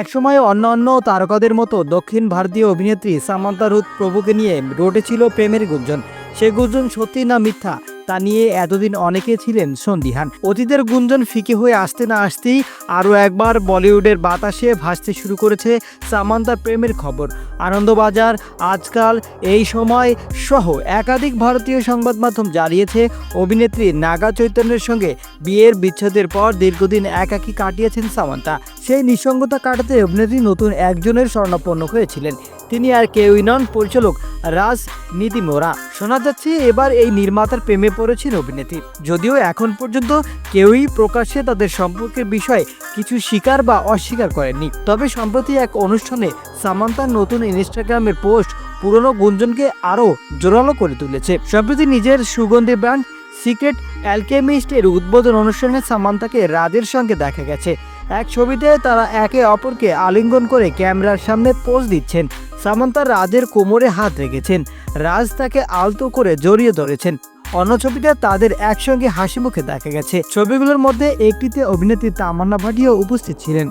একসময় অন্য তারকাদের মতো দক্ষিণ ভারতীয় অভিনেত্রী সামান্তা রুথ প্রভুকে নিয়ে রটেছিল প্রেমের গুঞ্জন। সে গুঞ্জন সত্যি না মিথ্যা? তা নিয়ে এতদিন অনেকে ছিলেন সন্দিহান। অতীতের গুঞ্জন ফিকে হয়ে আসতে না আসতেই আরও একবার বলিউডের বাতাসে ভাসতে শুরু করেছে সামান্তার প্রেমের খবর। আনন্দবাজার, আজকাল, এই সময় সহ একাধিক ভারতীয় সংবাদ মাধ্যম জানিয়েছে অভিনেত্রী নাগা চৈতন্যের সঙ্গে বিয়ের বিচ্ছেদের পর দীর্ঘদিন একাকী কাটিয়েছেন সামান্তা। সেই নিঃসঙ্গতা কাটাতে অভিনেত্রী নতুন একজনের স্বর্ণাপন্ন হয়েছিলেন। তিনি আর কেউই নন, পরিচালক রাজ নিদিমোরা শোনা যাচ্ছে এবার এই নির্মাতার প্রেমে পড়েছেন অভিনেত্রী। যদিও এখন পর্যন্ত কেউই প্রকাশ্যে তাদের সম্পর্কের বিষয়ে কিছু স্বীকার বা অস্বীকার করেননি। তবে সম্প্রতি এক অনুষ্ঠানে সামান্তার নতুন ইনস্টাগ্রামের পোস্ট পুরনো গুঞ্জনকে আরও জোরালো করে তুলেছে। সম্প্রতি নিজের সুগন্ধি ব্র্যান্ড সিক্রেট অ্যালকেমিস্ট এর উদ্বোধন অনুষ্ঠানে সামান্তাকে রাজের সঙ্গে দেখা গেছে। এক ছবিতে তারা একে অপরকে আলিঙ্গন করে ক্যামেরার সামনে পোজ দিচ্ছেন। সামান্তা রাজের কোমরে হাত রেখেছেন। রাজ তাকে আলতো করে জড়িয়ে ধরেছেন। অন্য ছবিতে তাদের একসঙ্গে হাসি মুখে দেখা গেছে। ছবিগুলোর মধ্যে একটিতে অভিনেত্রী তামান্না ভাটিও উপস্থিত ছিলেন।